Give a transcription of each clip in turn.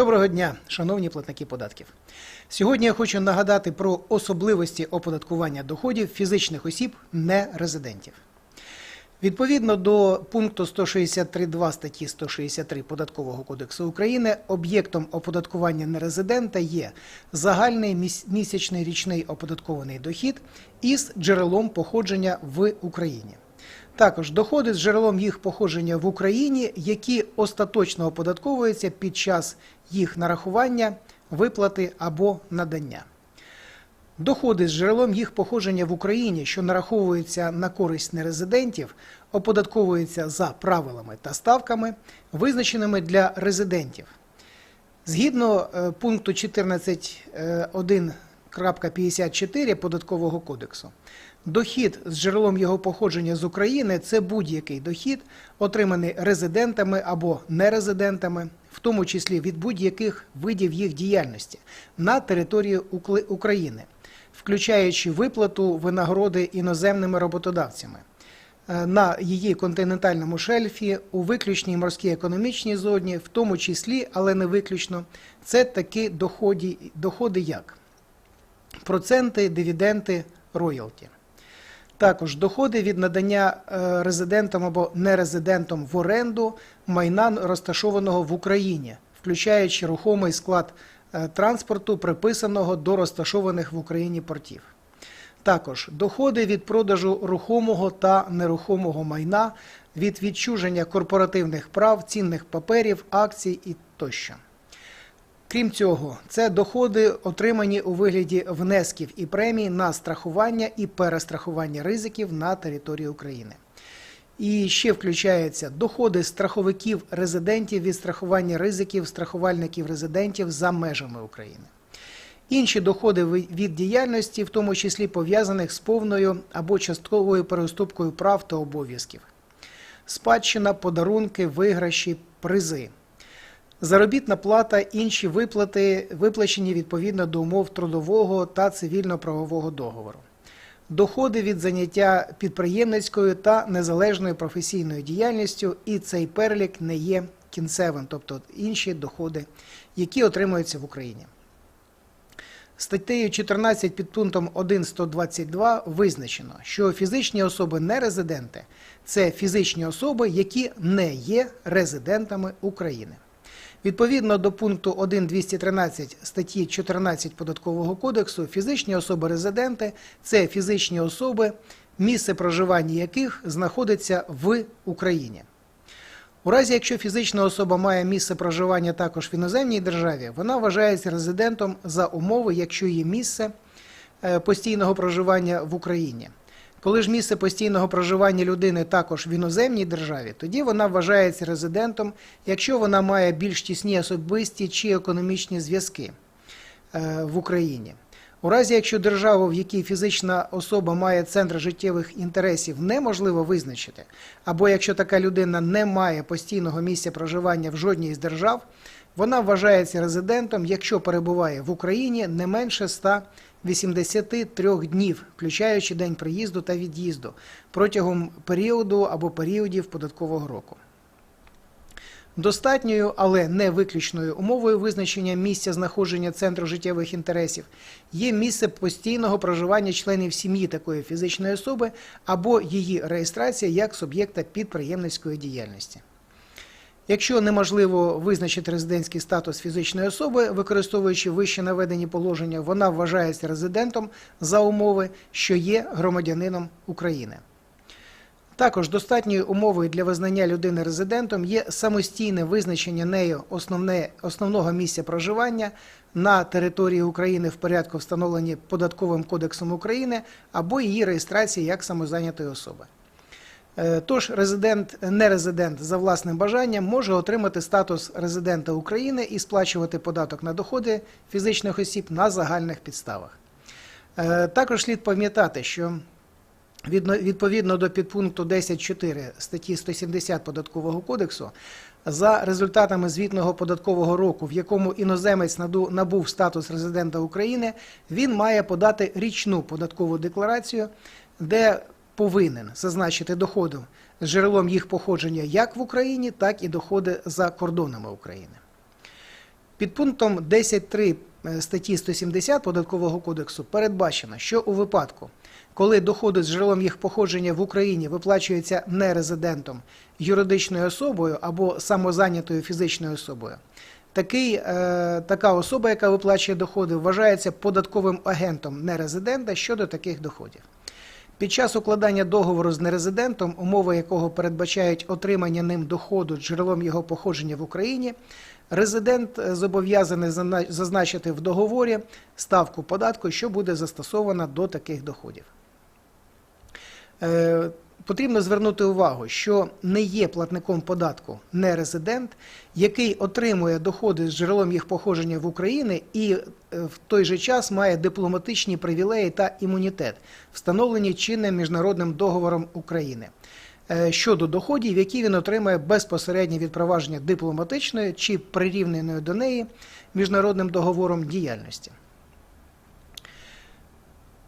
Доброго дня, шановні платники податків. Сьогодні я хочу нагадати про особливості оподаткування доходів фізичних осіб нерезидентів. Відповідно до пункту 163.2 статті 163 Податкового кодексу України, об'єктом оподаткування нерезидента є загальний місячний річний оподаткований дохід із джерелом походження в Україні. Також доходи з джерелом їх походження в Україні, які остаточно оподатковуються під час їх нарахування, виплати або надання. Доходи з джерелом їх походження в Україні, що нараховуються на користь нерезидентів, оподатковуються за правилами та ставками, визначеними для резидентів. Згідно е, пункту 14.1 54 податкового кодексу. Дохід з джерелом його походження з України це будь-який дохід, отриманий резидентами або нерезидентами, в тому числі від будь-яких видів їх діяльності на території України, включаючи виплату винагороди іноземними роботодавцями. Е, на її континентальному шельфі у виключній морській економічній зоні, в тому числі, але не виключно, це такі доходи, доходи як проценти, дивіденти, роялті. Також доходи від надання е, резидентам або нерезидентам в оренду майна розташованого в Україні, включаючи рухомий склад е, транспорту, приписаного до розташованих в Україні портів. Також доходи від продажу рухомого та нерухомого майна, від відчуження корпоративних прав, цінних паперів, акцій і тощо. Крім цього, це доходи, отримані у вигляді внесків і премій на страхування і перестрахування ризиків на території України. І ще включаються доходи страховиків резидентів від страхування ризиків страхувальників резидентів за межами України. Інші доходи від діяльності, в тому числі пов'язаних з повною або частковою переступкою прав та обов'язків. Спадщина, подарунки, виграші, призи. Заробітна плата, інші виплати, виплачені відповідно до умов трудового та цивільно-правового договору. Доходи від заняття підприємницькою та незалежною професійною діяльністю, і цей перелік не є кінцевим, тобто інші доходи, які отримуються в Україні. Статтею 14 під пунктом 1.122 визначено, що фізичні особи нерезиденти це фізичні особи, які не є резидентами України. Відповідно до пункту 1.213 статті 14 Податкового кодексу, фізичні особи-резиденти це фізичні особи, місце проживання яких знаходиться в Україні. У разі, якщо фізична особа має місце проживання також в іноземній державі, вона вважається резидентом за умови, якщо є місце е, постійного проживання в Україні. Коли ж місце постійного проживання людини також в іноземній державі, тоді вона вважається резидентом, якщо вона має більш тісні особисті чи економічні зв'язки е, в Україні. У разі, якщо державу, в якій фізична особа має центр життєвих інтересів, неможливо визначити, або якщо така людина не має постійного місця проживання в жодній з держав, вона вважається резидентом, якщо перебуває в Україні не менше 183 днів, включаючи день приїзду та від'їзду, протягом періоду або періодів податкового року. Достатньою, але не виключною умовою визначення місця знаходження центру життєвих інтересів є місце постійного проживання членів сім'ї такої фізичної особи або її реєстрація як суб'єкта підприємницької діяльності. Якщо неможливо визначити резидентський статус фізичної особи, використовуючи вище наведені положення, вона вважається резидентом за умови, що є громадянином України. Також достатньою умовою для визнання людини резидентом є самостійне визначення нею основне, основного місця проживання на території України в порядку, встановлені Податковим кодексом України, або її реєстрація як самозайнятої особи. Е, Тож резидент, нерезидент за власним бажанням може отримати статус резидента України і сплачувати податок на доходи фізичних осіб на загальних підставах. Е, Також слід пам'ятати, що Відповідно до підпункту 10.4 статті 170 Податкового кодексу, за результатами звітного податкового року, в якому іноземець набув статус резидента України, він має подати річну податкову декларацію, де повинен зазначити доходи з джерелом їх походження як в Україні, так і доходи за кордонами України. Під пунктом 10.3 е, статті 170 Податкового кодексу передбачено, що у випадку, коли доходи з джерелом їх походження в Україні виплачуються не резидентом, юридичною особою або самозайнятою фізичною особою, такий, е, така особа, яка виплачує доходи, вважається податковим агентом нерезидента щодо таких доходів. Під час укладання договору з нерезидентом, умови якого передбачають отримання ним доходу джерелом його походження в Україні, резидент е, зобов'язаний зазначити в договорі ставку податку, що буде застосована до таких доходів. Потрібно звернути увагу, що не є платником податку нерезидент, який отримує доходи з джерелом їх походження в Україні і е, в той же час має дипломатичні привілеї та імунітет, встановлені чинним міжнародним договором України е, щодо доходів, які він отримує безпосередньо від провадження дипломатичної чи прирівненої до неї міжнародним договором діяльності.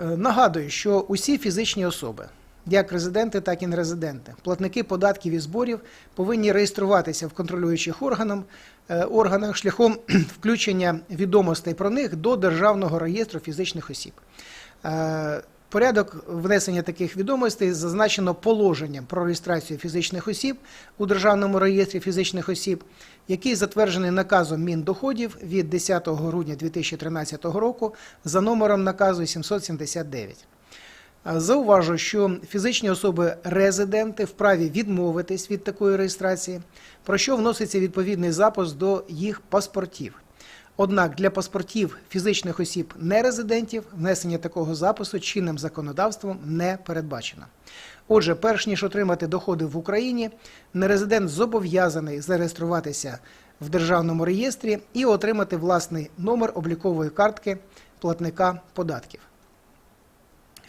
Е, Нагадую, що усі фізичні особи, як резиденти, так і нерезиденти, платники податків і зборів повинні реєструватися в контролюючих е, органах шляхом включення відомостей про них до Державного реєстру фізичних осіб. Е, Порядок внесення таких відомостей зазначено положенням про реєстрацію фізичних осіб у Державному реєстрі фізичних осіб, який затверджений наказом Міндоходів від 10 грудня 2013 року за номером наказу 779. Зауважу, що фізичні особи резиденти вправі відмовитись від такої реєстрації, про що вноситься відповідний запис до їх паспортів. Однак для паспортів фізичних осіб нерезидентів внесення такого запису чинним законодавством не передбачено. Отже, перш ніж отримати доходи в Україні, нерезидент зобов'язаний зареєструватися в державному реєстрі і отримати власний номер облікової картки платника податків.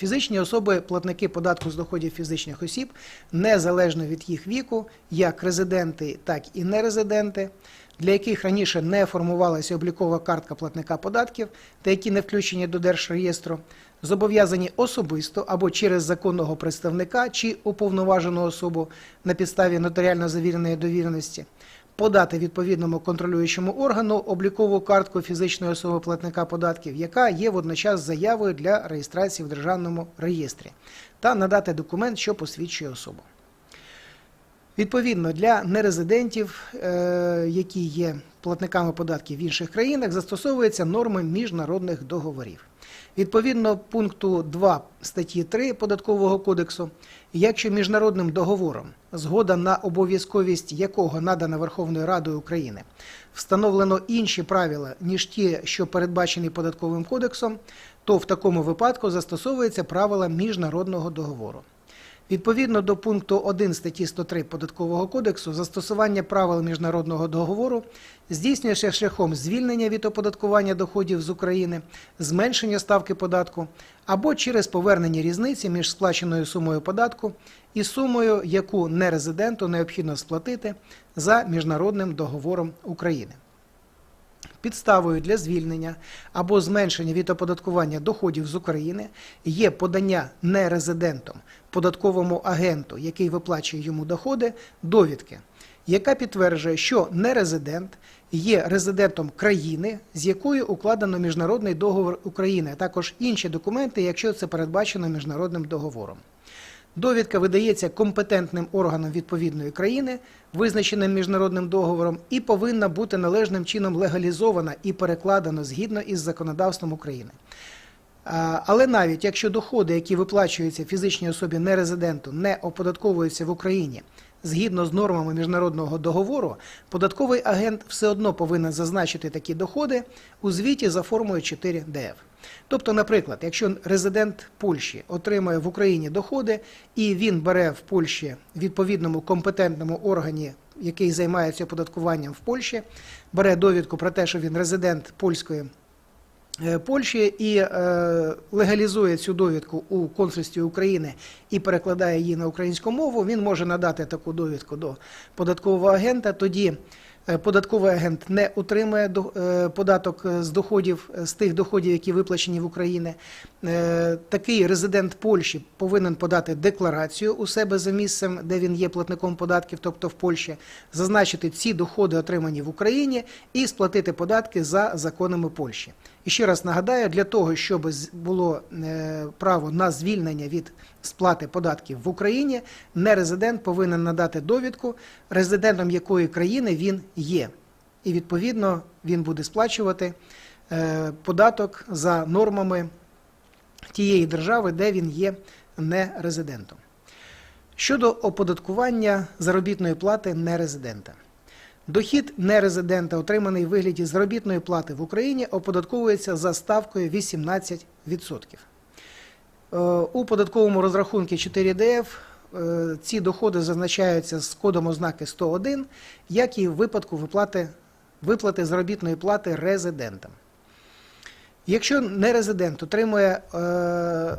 Фізичні особи, платники податку з доходів фізичних осіб, незалежно від їх віку, як резиденти, так і нерезиденти, для яких раніше не формувалася облікова картка платника податків та які не включені до держреєстру, зобов'язані особисто або через законного представника чи уповноважену особу на підставі нотаріально завіреної довіреності подати відповідному контролюючому органу облікову картку фізичної особи платника податків, яка є водночас заявою для реєстрації в державному реєстрі, та надати документ, що посвідчує особу. Відповідно, для нерезидентів, е, які є платниками податків в інших країнах, застосовуються норми міжнародних договорів. Відповідно пункту 2 статті 3 Податкового кодексу, якщо міжнародним договором, згода на обов'язковість якого надана Верховною Радою України, встановлено інші правила, ніж ті, що передбачені Податковим кодексом, то в такому випадку застосовується правила міжнародного договору. Відповідно до пункту 1 статті 103 Податкового кодексу, застосування правил міжнародного договору здійснюється шляхом звільнення від оподаткування доходів з України, зменшення ставки податку або через повернення різниці між сплаченою сумою податку і сумою, яку нерезиденту необхідно сплатити за міжнародним договором України. Підставою для звільнення або зменшення від оподаткування доходів з України є подання нерезидентом податковому агенту, який виплачує йому доходи, довідки, яка підтверджує, що нерезидент є резидентом країни, з якою укладено міжнародний договор України, а також інші документи, якщо це передбачено міжнародним договором. Довідка видається компетентним органом відповідної країни, визначеним міжнародним договором, і повинна бути належним чином легалізована і перекладена згідно із законодавством України. Але навіть якщо доходи, які виплачуються фізичній особі нерезиденту, не оподатковуються в Україні згідно з нормами міжнародного договору, податковий агент все одно повинен зазначити такі доходи у звіті за формою 4 ДФ. Тобто, наприклад, якщо резидент Польщі отримує в Україні доходи і він бере в Польщі відповідному компетентному органі, який займається оподаткуванням в Польщі, бере довідку про те, що він резидент польської е, Польщі і е, легалізує цю довідку у консульстві України і перекладає її на українську мову, він може надати таку довідку до податкового агента. Тоді Податковий агент не отримує е, податок е, з доходів е, з тих доходів, які виплачені в Україні. Е, Такий резидент Польщі повинен подати декларацію у себе за місцем, де він є платником податків, тобто в Польщі, зазначити ці доходи, отримані в Україні, і сплатити податки за законами Польщі. І ще раз нагадаю, для того, щоб було е, право на звільнення від сплати податків в Україні, нерезидент повинен надати довідку, резидентом якої країни він є. І відповідно він буде сплачувати е, податок за нормами тієї держави, де він є нерезидентом. Щодо оподаткування заробітної плати нерезидента. Дохід нерезидента, отриманий в вигляді заробітної плати в Україні, оподатковується за ставкою 18%. Е, У податковому розрахунку 4ДФ е, ці доходи зазначаються з кодом ознаки 101, як і в випадку виплати, виплати заробітної плати резидентам. Якщо нерезидент отримує е,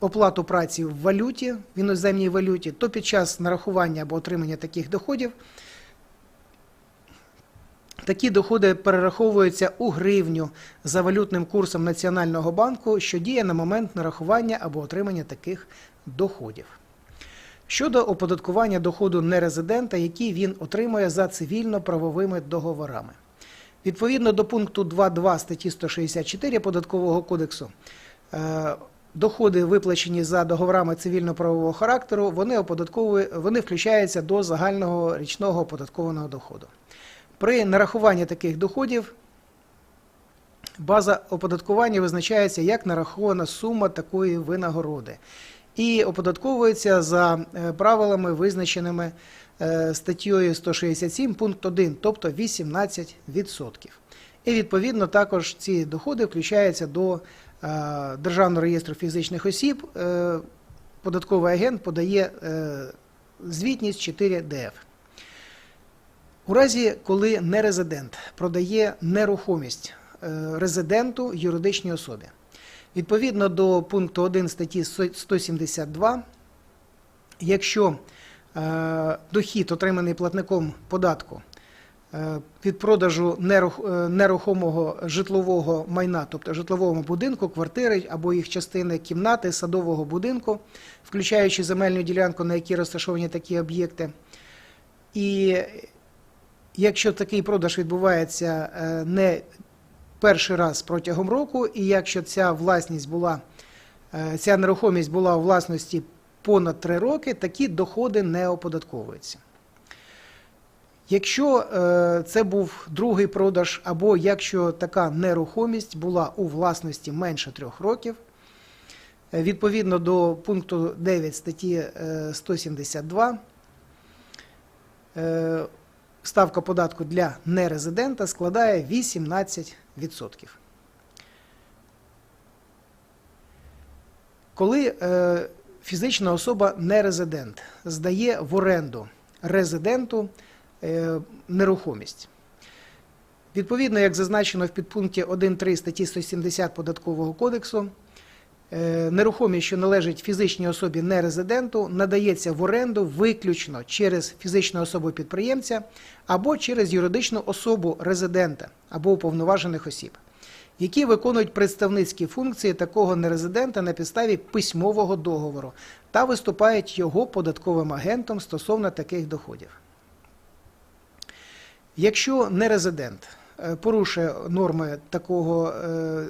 оплату праці в валюті, в іноземній валюті, то під час нарахування або отримання таких доходів Такі доходи перераховуються у гривню за валютним курсом Національного банку, що діє на момент нарахування або отримання таких доходів. Щодо оподаткування доходу нерезидента, який він отримує за цивільно-правовими договорами. Відповідно до пункту 2.2 статті 164 Податкового кодексу, е, доходи, виплачені за договорами цивільно-правового характеру, вони, вони включаються до загального річного оподаткованого доходу. При нарахуванні таких доходів база оподаткування визначається як нарахована сума такої винагороди і оподатковується за е, правилами, визначеними е, статтею 167 пункт 1, тобто 18%. І відповідно також ці доходи включаються до е, Державного реєстру фізичних осіб. Податковий агент подає звітність 4ДФ. У разі, коли нерезидент продає нерухомість е, резиденту юридичній особі, відповідно до пункту 1 статті 172, якщо е, дохід, отриманий платником податку е, від продажу нерухомого житлового майна, тобто житлового будинку, квартири або їх частини кімнати, садового будинку, включаючи земельну ділянку, на якій розташовані такі об'єкти, і якщо такий продаж відбувається е, не перший раз протягом року, і якщо ця власність була, е, ця нерухомість була у власності понад 3 роки, такі доходи не оподатковуються. Якщо е, це був другий продаж, або якщо така нерухомість була у власності менше трьох років, відповідно до пункту 9 статті е, 172, е, ставка податку для нерезидента складає 18%. Коли е, фізична особа нерезидент здає в оренду резиденту е, нерухомість. Відповідно, як зазначено в підпункті 1.3 статті 170 Податкового кодексу, нерухомість, що належить фізичній особі нерезиденту, надається в оренду виключно через фізичну особу підприємця або через юридичну особу резидента або уповноважених осіб, які виконують представницькі функції такого нерезидента на підставі письмового договору та виступають його податковим агентом стосовно таких доходів. Якщо нерезидент е, порушує норми такого, е,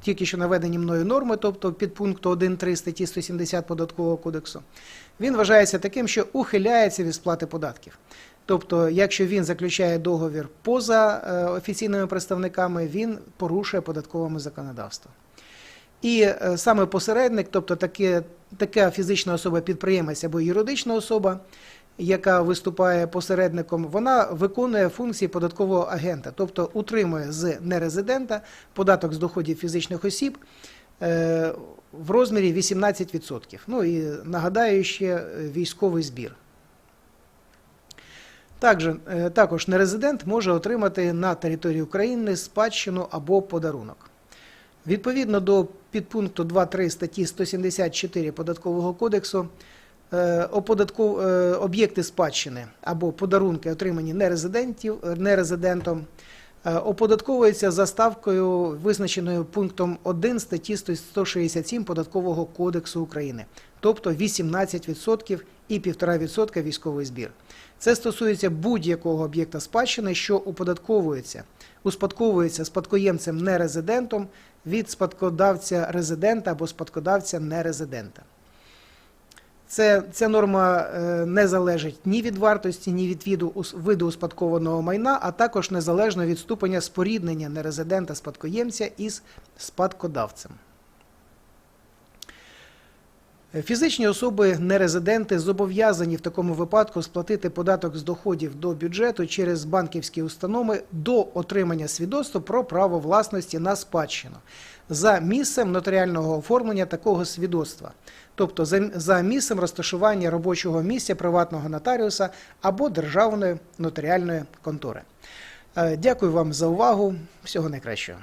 тільки що наведені мною норми, тобто під пункту 1.3 статті 170 Податкового кодексу, він вважається таким, що ухиляється від сплати податків. Тобто, якщо він заключає договір поза е, офіційними представниками, він порушує податкове законодавство. І е, саме посередник, тобто таке, така фізична особа підприємець або юридична особа, яка виступає посередником, вона виконує функції податкового агента, тобто утримує з нерезидента податок з доходів фізичних осіб е, в розмірі 18%. Ну і нагадаю ще е, військовий збір. Також, е, також нерезидент може отримати на території України спадщину або подарунок. Відповідно до підпункту 2.3 статті 174 Податкового кодексу, оподатков- е, об'єкти спадщини або подарунки, отримані нерезидентів, е, нерезидентом, е, оподатковуються за ставкою, визначеною пунктом 1 статті 167 Податкового кодексу України, тобто 18% і 1,5% військовий збір. Це стосується будь-якого об'єкта спадщини, що оподатковується, успадковується спадкоємцем нерезидентом від спадкодавця резидента або спадкодавця нерезидента. Це, ця норма е, не залежить ні від вартості, ні від віду, ус- виду успадкованого майна, а також незалежно від ступеня споріднення нерезидента спадкоємця із спадкодавцем. Е, Фізичні особи нерезиденти зобов'язані в такому випадку сплатити податок з доходів до бюджету через банківські установи до отримання свідоцтва про право власності на спадщину за місцем нотаріального оформлення такого свідоцтва, тобто за, місцем розташування робочого місця приватного нотаріуса або державної нотаріальної контори. Е, Дякую вам за увагу. Всього найкращого.